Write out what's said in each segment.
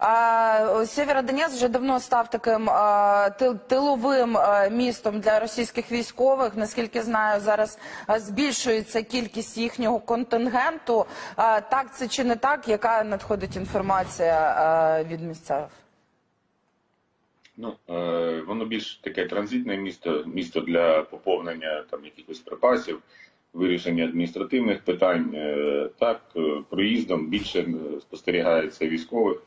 А, Сєвєродонецьк вже давно став таким тиловим містом для російських військових. Наскільки знаю, зараз збільшується кількість їхнього контингенту. Так це чи не так? Яка надходить інформація від місцевих? Ну, е, воно більш таке транзитне місто, місто для поповнення там якихось припасів, вирішення адміністративних питань. Е, так, е, проїздом більше спостерігається військових.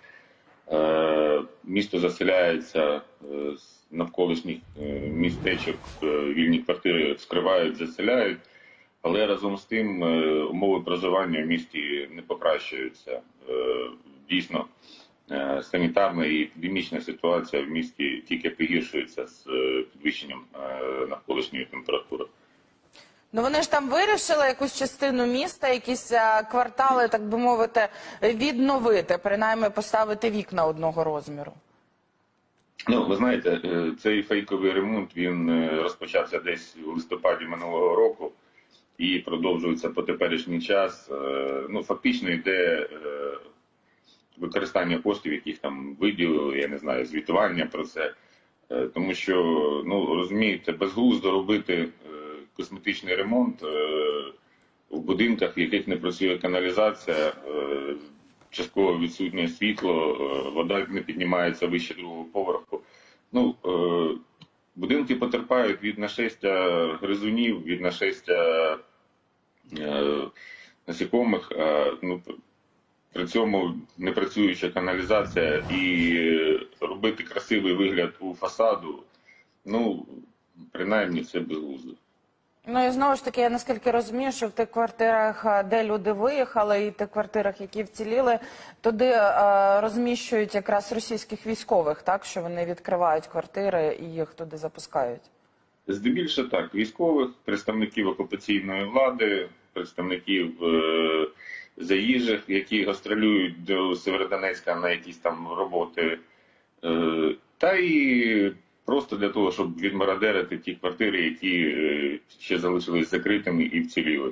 Е, місто заселяється е, з навколишніх е, містечок, вільні квартири скривають, заселяють. Але разом з тим умови проживання в місті не покращуються. Дійсно, санітарна і епідемічна ситуація в місті тільки погіршується з підвищенням навколишньої температури. Ну вони ж там вирішили якусь частину міста, якісь а, квартали, так би мовити, відновити, принаймні поставити вікна одного розміру. Ну, ви знаєте, е, цей фейковий ремонт він е, розпочався десь у листопаді минулого року і продовжується по теперішній час. Е, Ну, фактично йде е, використання коштів, яких там виділили, я не знаю, звітування про це. Е, Тому що, ну розумієте, безглуздо робити е, косметичний ремонт е, в будинках, в яких не працює каналізація, е, частково відсутнє світло, е, вода не піднімається вище другого поверху. Ну, будинки потерпають від нашестя гризунів, від нашестя насікомих. ну, при цьому не працююча каналізація і робити красивий вигляд у фасаду, ну, принаймні це безглуздо. Ну і знову ж таки, я наскільки розумію, що в тих квартирах, де люди виїхали, і в тих квартирах, які вціліли, туди а, розміщують якраз російських військових, так? Що вони відкривають квартири і їх туди запускають. Здебільшого так, військових, представників окупаційної влади, представників е, заїжджих, які гастролюють до Северодонецька на якісь там роботи, е, та і просто для того, щоб відмародерити ті квартири, які е, ще залишились закритими і вціліли.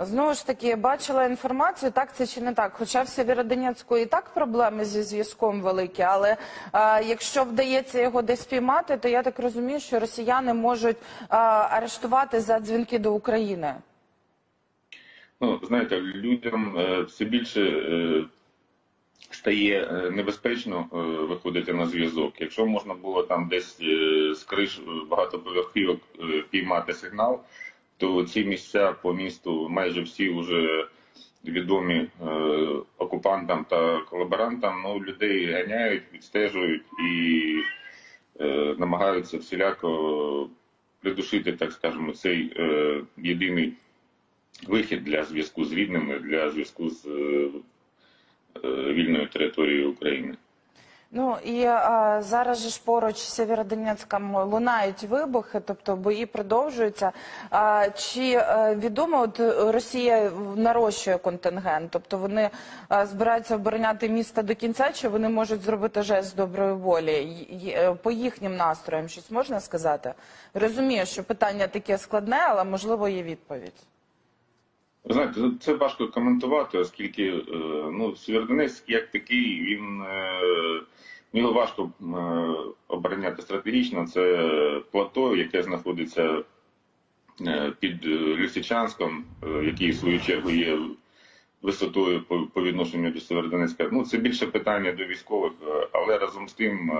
Знову ж таки, бачила інформацію, так це чи не так. Хоча в Сєвєродонецьку і так проблеми зі зв'язком великі, але а, якщо вдається його десь піймати, то я так розумію, що росіяни можуть а, арештувати за дзвінки до України. Ну, знаєте, людям е, все більше е, стає е, небезпечно е, виходити на зв'язок. Якщо можна було там десь е, з криш багатоповерхівок піймати сигнал, то ці місця по місту майже всі вже відомі окупантам та колаборантам. Ну, людей ганяють, відстежують і намагаються всіляко придушити, так скажемо, цей єдиний вихід для зв'язку з рідними, для зв'язку з е, е, вільною територією України. Ну і а, зараз же ж поруч з Сєвєродонецьком лунають вибухи, тобто бої продовжуються. А, чи е, відомо, от Росія нарощує контингент? Тобто вони а, збираються обороняти місто до кінця, чи вони можуть зробити жест доброї волі? Е, По їхнім настроям щось можна сказати? Розумію, що питання таке складне, але можливо є відповідь. Знаєте, це важко коментувати, оскільки е, ну, Сєвєродонецьк як такий, він е, його важко е, обороняти стратегічно. Це плато, яке знаходиться під Лисичанськом, е, який в свою чергу є висотою по, відношенню до Сєвєродонецька. Ну, це більше питання до військових, але разом з тим.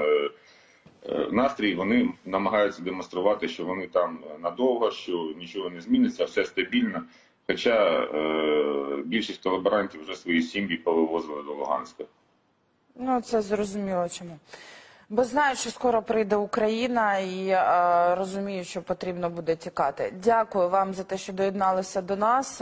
Настрій вони намагаються демонструвати, що вони там надовго, що нічого не зміниться, все стабільно. Хоча е, більшість колаборантів вже свої сім'ї повивозили до Луганська. Ну, це зрозуміло чому. Бо знаю, що скоро прийде Україна і е, розумію, що потрібно буде тікати. Дякую вам за те, що доєдналися до нас.